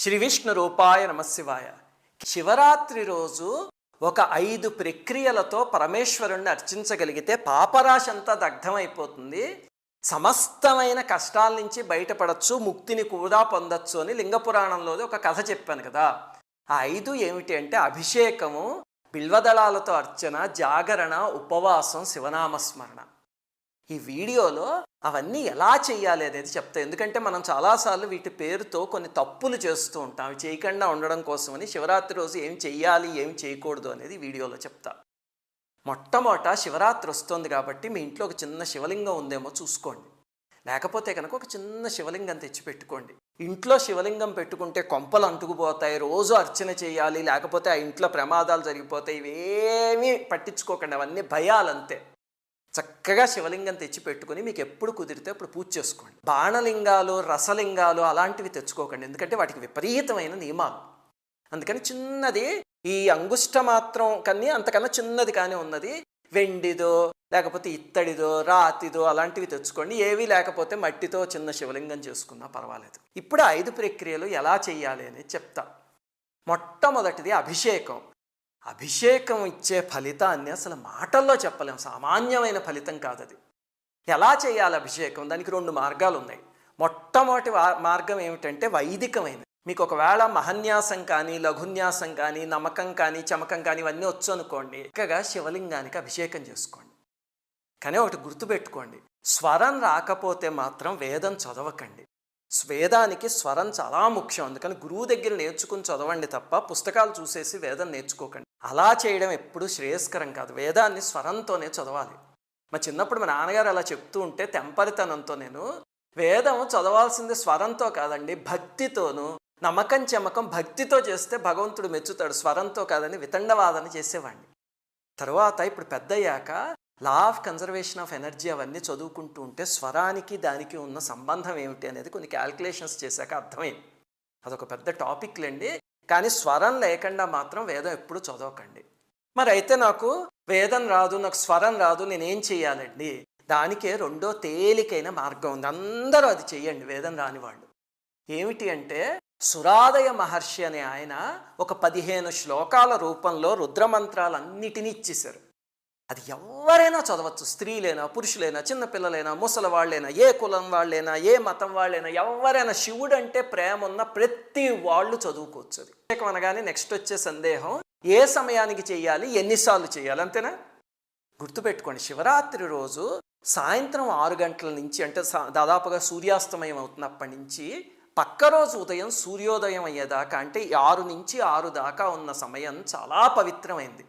శ్రీ విష్ణు రూపాయ నమశివాయ శివరాత్రి రోజు ఒక ఐదు ప్రక్రియలతో పరమేశ్వరుణ్ణి అర్చించగలిగితే పాపరాశి అంతా దగ్ధమైపోతుంది. సమస్తమైన కష్టాల నుంచి బయటపడచ్చు ముక్తిని కూడా పొందొచ్చు అని లింగ పురాణంలో ఒక కథ చెప్పాను కదా. ఆ ఐదు ఏమిటి అంటే అభిషేకము బిల్వదళాలతో అర్చన జాగరణ ఉపవాసం శివనామస్మరణ. ఈ వీడియోలో అవన్నీ ఎలా చేయాలి అనేది చెప్తాయి ఎందుకంటే మనం చాలాసార్లు వీటి పేరుతో కొన్ని తప్పులు చేస్తూ ఉంటాం. అవి చేయకుండా ఉండడం కోసమని శివరాత్రి రోజు ఏం చెయ్యాలి ఏం చేయకూడదు అనేది వీడియోలో చెప్తా. మొట్టమొదట శివరాత్రి వస్తుంది కాబట్టి మీ ఇంట్లో ఒక చిన్న శివలింగం ఉందేమో చూసుకోండి. లేకపోతే కనుక ఒక చిన్న శివలింగం తెచ్చిపెట్టుకోండి. ఇంట్లో శివలింగం పెట్టుకుంటే కొంపలు అంటుకుపోతాయి రోజు అర్చన చేయాలి లేకపోతే ఆ ఇంట్లో ప్రమాదాలు జరిగిపోతాయి ఇవేమీ పట్టించుకోకండి. అవన్నీ భయాలంతే. చక్కగా శివలింగం తెచ్చి పెట్టుకుని మీకు ఎప్పుడు కుదిరితే అప్పుడు పూజ చేసుకోండి. బాణలింగాలు రసలింగాలు అలాంటివి తెచ్చుకోకండి. ఎందుకంటే వాటికి విపరీతమైన నియమాలు. అందుకని చిన్నది ఈ అంగుష్ట మాత్రం కన్నీ అంతకన్నా చిన్నది కానీ ఉన్నది వెండిదో లేకపోతే ఇత్తడిదో రాతిదో అలాంటివి తెచ్చుకోండి. ఏవి లేకపోతే మట్టితో చిన్న శివలింగం చేసుకున్నా పర్వాలేదు. ఇప్పుడు ఐదు ప్రక్రియలు ఎలా చేయాలి అనేది చెప్తా. మొట్టమొదటిది అభిషేకం. అభిషేకం ఇచ్చే ఫలితాన్ని అసలు మాటల్లో చెప్పలేం. సామాన్యమైన ఫలితం కాదు అది ఎలా చేయాలి అభిషేకం? దానికి రెండు మార్గాలు ఉన్నాయి. మొట్టమొదటి మార్గం ఏమిటంటే వైదికమైనది. మీకు ఒకవేళ మహన్యాసం కానీ లఘున్యాసం కానీ నమ్మకం కానీ చమకం కానీ ఇవన్నీ వచ్చు అనుకోండి చక్కగా శివలింగానికి అభిషేకం చేసుకోండి. కానీ ఒకటి గుర్తుపెట్టుకోండి. స్వరం రాకపోతే మాత్రం వేదం చదవకండి. వేదానికి స్వరం చాలా ముఖ్యం. అందుకని గురువు దగ్గర నేర్చుకుని చదవండి తప్ప పుస్తకాలు చూసేసి వేదం నేర్చుకోకండి. అలా చేయడం ఎప్పుడూ శ్రేయస్కరం కాదు. వేదాన్ని స్వరంతోనే చదవాలి. మా చిన్నప్పుడు మా నాన్నగారు అలా చెప్తూ ఉంటే తెంపరితనంతో నేను వేదం చదవాల్సింది స్వరంతో కాదండి భక్తితోనూ నమ్మకం చెమ్మకం భక్తితో చేస్తే భగవంతుడు మెచ్చుతాడు స్వరంతో కాదని వితండవాదన చేసేవాడిని. తర్వాత ఇప్పుడు పెద్దయ్యాక law of conservation of energy అవన్నీ చదువుకుంటూ ఉంటే స్వరానికి దానికి ఉన్న సంబంధం ఏమిటి అనేది కొన్ని క్యాల్కులేషన్స్ చేశాక అర్థమైంది. అదొక పెద్ద టాపిక్లండి. కానీ స్వరం లేకుండా మాత్రం వేదం ఎప్పుడు చదవకండి. మరి అయితే నాకు వేదం రాదు నాకు స్వరం రాదు నేనేం చేయాలండి? దానికే రెండో తేలికైన మార్గం ఉంది. అందరూ అది చెయ్యండి వేదం రాని వాళ్ళు. ఏమిటి అంటే సురాదయ మహర్షి అనే ఆయన ఒక పదిహేను శ్లోకాల రూపంలో రుద్రమంత్రాలన్నిటినీ ఇచ్చేశారు. అది ఎవరైనా చదవచ్చు. స్త్రీలైనా పురుషులైనా చిన్నపిల్లలైనా ముసలి వాళ్ళైనా ఏ కులం వాళ్ళైనా ఏ మతం వాళ్ళైనా ఎవరైనా శివుడు అంటే ప్రేమ ఉన్న ప్రతి వాళ్ళు చదువుకోవచ్చు అది. అనగానే నెక్స్ట్ వచ్చే సందేహం ఏ సమయానికి చేయాలి ఎన్నిసార్లు చేయాలి అంతేనా? గుర్తుపెట్టుకోండి శివరాత్రి రోజు సాయంత్రం ఆరు గంటల నుంచి అంటే సా- దాదాపుగా సూర్యాస్తమయం అవుతున్నప్పటి నుంచి పక్క రోజు ఉదయం సూర్యోదయం అయ్యేదాకా అంటే ఆరు నుంచి ఆరు దాకా ఉన్న సమయం చాలా పవిత్రమైంది.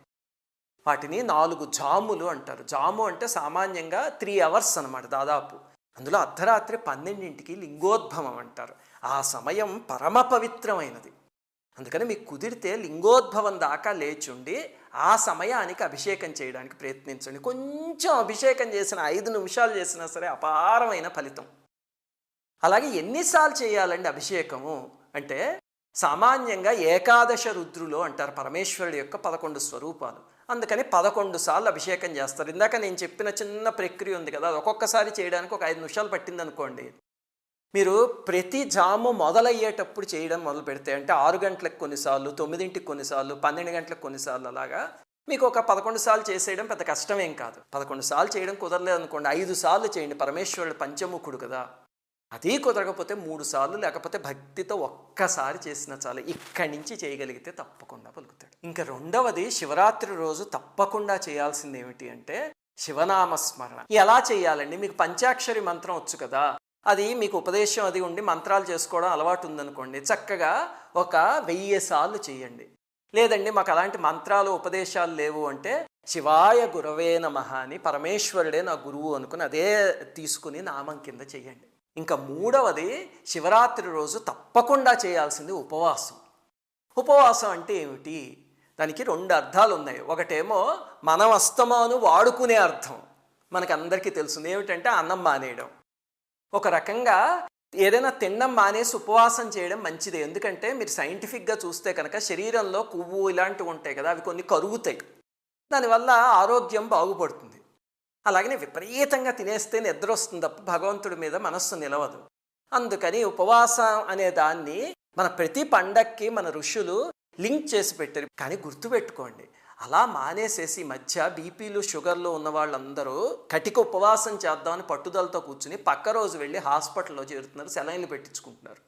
వాటిని నాలుగు జాములు అంటారు. జాము అంటే సామాన్యంగా త్రీ అవర్స్ అనమాట దాదాపు. అందులో అర్ధరాత్రి పన్నెండింటికి లింగోద్భవం అంటారు. ఆ సమయం పరమ పవిత్రమైనది. అందుకని మీకు కుదిరితే లింగోద్భవం దాకా లేచుండి ఆ సమయానికి అభిషేకం చేయడానికి ప్రయత్నించండి. కొంచెం అభిషేకం చేసిన ఐదు నిమిషాలు చేసినా సరే అపారమైన ఫలితం. అలాగే ఎన్నిసార్లు చేయాలండి అభిషేకము అంటే సామాన్యంగా ఏకాదశ రుద్రులు అంటారు పరమేశ్వరుడి యొక్క పదకొండు స్వరూపాలు. అందుకని పదకొండు సార్లు అభిషేకం చేస్తారు. ఇందాక నేను చెప్పిన చిన్న ప్రక్రియ ఉంది కదా అది ఒక్కొక్కసారి చేయడానికి ఒక ఐదు నిమిషాలు పట్టింది అనుకోండి. మీరు ప్రతి జాము మొదలయ్యేటప్పుడు చేయడం మొదలు పెడితే అంటే ఆరు గంటలకు కొన్నిసార్లు తొమ్మిదింటికి కొన్నిసార్లు పన్నెండు గంటలకు కొన్నిసార్లు అలాగా మీకు ఒక పదకొండు సార్లు చేసేయడం పెద్ద కష్టమేం కాదు. పదకొండు సార్లు చేయడం కుదరలేదు అనుకోండి ఐదు సార్లు చేయండి. పరమేశ్వరుడు పంచముఖుడు కదా. అది కుదరకపోతే మూడు సార్లు లేకపోతే భక్తితో ఒక్కసారి చేసిన చాలు. ఇక్కడి నుంచి చేయగలిగితే తప్పకుండా పలుకుతాడు. ఇంకా రెండవది శివరాత్రి రోజు తప్పకుండా చేయాల్సింది ఏమిటి అంటే శివనామస్మరణ ఎలా చేయాలండి? మీకు పంచాక్షరి మంత్రం వచ్చు కదా. అది మీకు ఉపదేశం అది ఉండి మంత్రాలు చేసుకోవడం అలవాటు ఉందనుకోండి. చక్కగా ఒక వెయ్యి సార్లు చేయండి. లేదండి మాకు అలాంటి మంత్రాలు ఉపదేశాలు లేవు అంటే శివాయ గురవే నమః అని పరమేశ్వరుడే నా గురువు అనుకుని అదే తీసుకుని నామం కింద చేయండి. ఇంకా మూడవది శివరాత్రి రోజు తప్పకుండా చేయాల్సింది ఉపవాసం. ఉపవాసం అంటే ఏమిటి? దానికి రెండు అర్థాలు ఉన్నాయి. ఒకటేమో మనం అస్తమాను వాడుకునే అర్థం. మనకు అందరికీ తెలుస్తుంది. ఏమిటంటే అన్నం మానేయడం. ఒక రకంగా ఏదైనా తినడం మానేసి ఉపవాసం చేయడం మంచిదే. ఎందుకంటే మీరు సైంటిఫిక్గా చూస్తే కనుక శరీరంలో కొవ్వు ఇలాంటివి ఉంటాయి కదా అవి కొన్ని కరుగుతాయి. దానివల్ల ఆరోగ్యం బాగుపడుతుంది. అలాగనే విపరీతంగా తినేస్తే నిద్ర వస్తుంది తప్ప భగవంతుడి మీద మనస్సు నిలవదు. అందుకని ఉపవాసం అనే దాన్ని మన ప్రతి పండక్కి మన ఋషులు లింక్ చేసి పెట్టారు. కానీ గుర్తుపెట్టుకోండి అలా మానేసేసి మధ్య బీపీలు షుగర్లు ఉన్న వాళ్ళందరూ కటిక ఉపవాసం చేద్దామని పట్టుదలతో కూర్చుని పక్క రోజు వెళ్ళి హాస్పిటల్లో చేరుతున్నారు సెలైన్లు పెట్టించుకుంటున్నారు.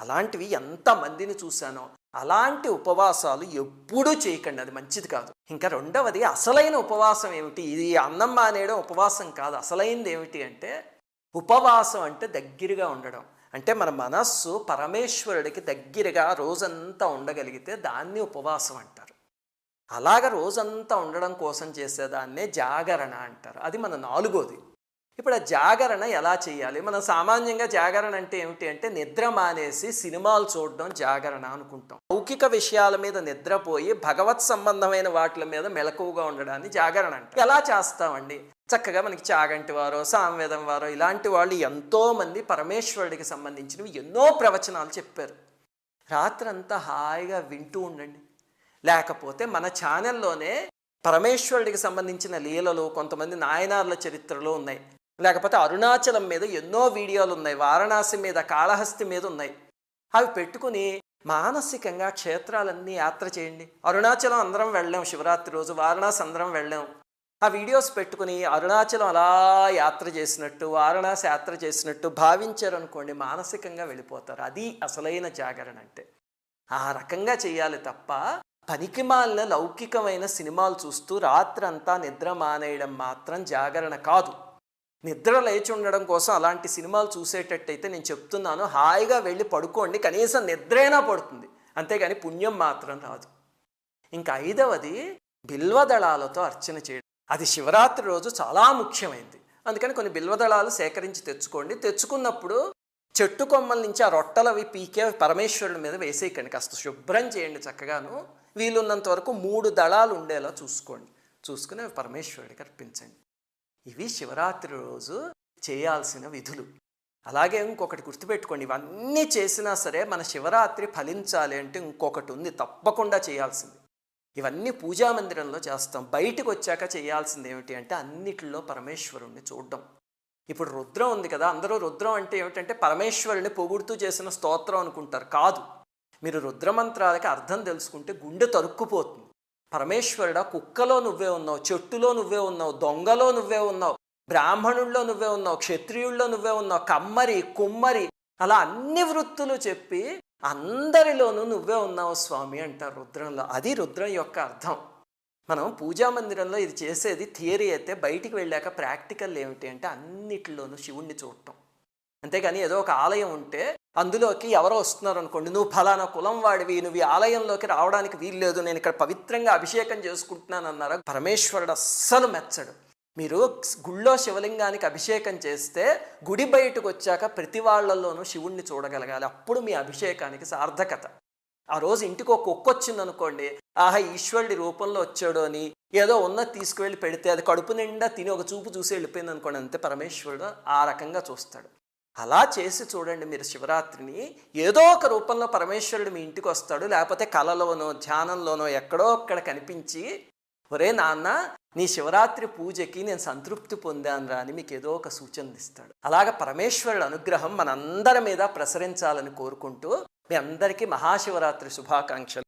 అలాంటివి ఎంతమందిని చూశానో అలాంటి ఉపవాసాలు ఎప్పుడూ చేయకండి. అది మంచిది కాదు. ఇంకా రెండవది అసలైన ఉపవాసం ఏమిటి? ఇది అన్నం మానేయడం ఉపవాసం కాదు. అసలైనది ఏమిటి అంటే ఉపవాసం అంటే దగ్గరగా ఉండడం. అంటే మన మనస్సు పరమేశ్వరుడికి దగ్గరగా రోజంతా ఉండగలిగితే దాన్ని ఉపవాసం అంటారు. అలాగ రోజంతా ఉండడం కోసం చేసేదాన్నే జాగరణ అంటారు. అది మన నాలుగోది. ఇప్పుడు ఆ జాగరణ ఎలా చేయాలి? మనం సామాన్యంగా జాగరణ అంటే ఏమిటి అంటే నిద్ర మానేసి సినిమాలు చూడడం జాగరణ అనుకుంటాం. లౌకిక విషయాల మీద నిద్రపోయి భగవత్ సంబంధమైన వాటి మీద మెలకువగా ఉండడాన్ని జాగరణ అంటే ఎలా చేస్తామండి? చక్కగా మనకి చాగంటి వారో సామవేదం వారో ఇలాంటి వాళ్ళు ఎంతో మంది పరమేశ్వరుడికి సంబంధించినవి ఎన్నో ప్రవచనాలు చెప్పారు. రాత్రంతా హాయిగా వింటూ ఉండండి. లేకపోతే మన ఛానల్లోనే పరమేశ్వరుడికి సంబంధించిన లీలలు కొంతమంది నాయనార్ల చరిత్రలో ఉన్నాయి. లేకపోతే అరుణాచలం మీద ఎన్నో వీడియోలు ఉన్నాయి వారణాసి మీద కాళహస్తి మీద ఉన్నాయి. అవి పెట్టుకుని మానసికంగా క్షేత్రాలన్నీ యాత్ర చేయండి. అరుణాచలం అందరం వెళ్ళాం శివరాత్రి రోజు వారణాసి అందరం వెళ్ళాం. ఆ వీడియోస్ పెట్టుకుని అరుణాచలం అలా యాత్ర చేసినట్టు వారణాసి యాత్ర చేసినట్టు భావించారు అనుకోండి మానసికంగా వెళ్ళిపోతారు. అది అసలైన జాగరణ అంటే. ఆ రకంగా చేయాలి తప్ప పనికిమాలిన లౌకికమైన సినిమాలు చూస్తూ రాత్రంతా నిద్ర మానేయడం మాత్రం జాగరణ కాదు. నిద్ర లేచి ఉండడం కోసం అలాంటి సినిమాలు చూసేటట్టయితే నేను చెప్తున్నాను హాయిగా వెళ్ళి పడుకోండి కనీసం నిద్రైనా పడుతుంది. అంతేగాని పుణ్యం మాత్రం రాదు. ఇంకా ఐదవది బిల్వదళాలతో అర్చన చేయడం. అది శివరాత్రి రోజు చాలా ముఖ్యమైనది అందుకని కొన్ని బిల్వదళాలు సేకరించి తెచ్చుకోండి. తెచ్చుకున్నప్పుడు చెట్టు కొమ్మల నుంచి ఆ రొట్టలవి పీకే పరమేశ్వరుడి మీద వేసేయకండి. కాస్త శుభ్రం చేయండి చక్కగాను. వీలున్నంత వరకు మూడు దళాలు ఉండేలా చూసుకోండి. చూసుకుని అవి పరమేశ్వరుడికి అర్పించండి. ఇవి శివరాత్రి రోజు చేయాల్సిన విధులు. అలాగే ఇంకొకటి గుర్తుపెట్టుకోండి ఇవన్నీ చేసినా సరే మన శివరాత్రి ఫలించాలి అంటే ఇంకొకటి ఉంది తప్పకుండా చేయాల్సింది. ఇవన్నీ పూజా మందిరంలో చేస్తాం. బయటకు వచ్చాక చేయాల్సింది ఏమిటి అంటే అన్నిటిలో పరమేశ్వరుణ్ణి చూడడం. ఇప్పుడు రుద్రం ఉంది కదా అందరూ రుద్రం అంటే ఏమిటంటే పరమేశ్వరుని పొగుడుతూ చేసిన స్తోత్రం అనుకుంటారు. కాదు. మీరు రుద్రమంత్రాలకి అర్థం తెలుసుకుంటే గుండె తరుక్కుపోతుంది. పరమేశ్వరుడా కుక్కలో నువ్వే ఉన్నావు చెట్టులో నువ్వే ఉన్నావు దొంగలో నువ్వే ఉన్నావు బ్రాహ్మణుల్లో నువ్వే ఉన్నావు క్షత్రియుల్లో నువ్వే ఉన్నావు కమ్మరి కుమ్మరి అలా అన్ని వృత్తులు చెప్పి అందరిలోనూ నువ్వే ఉన్నావు స్వామి అంటారు రుద్రంలో. అది రుద్రం యొక్క అర్థం. మనం పూజా మందిరంలో ఇది చేసేది థియరీ అయితే బయటికి వెళ్ళాక ప్రాక్టికల్ ఏమిటి అంటే అన్నిటిలోనూ శివుణ్ణి చూడటం. అంతేగాని ఏదో ఒక ఆలయం ఉంటే అందులోకి ఎవరో వస్తున్నారు అనుకోండి నువ్వు ఫలానా కులం వాడివి నువ్వు ఆలయంలోకి రావడానికి వీల్లేదు నేను ఇక్కడ పవిత్రంగా అభిషేకం చేసుకుంటున్నాను అన్నారు పరమేశ్వరుడు అస్సలు మెచ్చడు. మీరు గుళ్ళో శివలింగానికి అభిషేకం చేస్తే గుడి బయటకు వచ్చాక ప్రతి వాళ్ళల్లోనూ శివుణ్ణి చూడగలగాలి. అప్పుడు మీ అభిషేకానికి సార్థకత. ఆ రోజు ఇంటికి ఒక కుక్క వచ్చింది అనుకోండి ఆహా ఈశ్వరుడి రూపంలో వచ్చాడు అని ఏదో ఉన్నది తీసుకువెళ్ళి పెడితే అది కడుపు నిండా తిని ఒక చూపు చూసి వెళ్ళిపోయింది అనుకోండి అంతే పరమేశ్వరుడు ఆ రకంగా చూస్తాడు. అలా చేసి చూడండి మీరు శివరాత్రిని. ఏదో ఒక రూపంలో పరమేశ్వరుడు మీ ఇంటికి వస్తాడు లేకపోతే కళలోనో ధ్యానంలోనో ఎక్కడో అక్కడ కనిపించి ఒరే నాన్న నీ శివరాత్రి పూజకి నేను సంతృప్తి పొందాను రా అని మీకు ఏదో ఒక సూచనలు ఇస్తాడు. అలాగ పరమేశ్వరుడు అనుగ్రహం మనందరి మీద ప్రసరించాలని కోరుకుంటూ మీ అందరికీ మహాశివరాత్రి శుభాకాంక్షలు.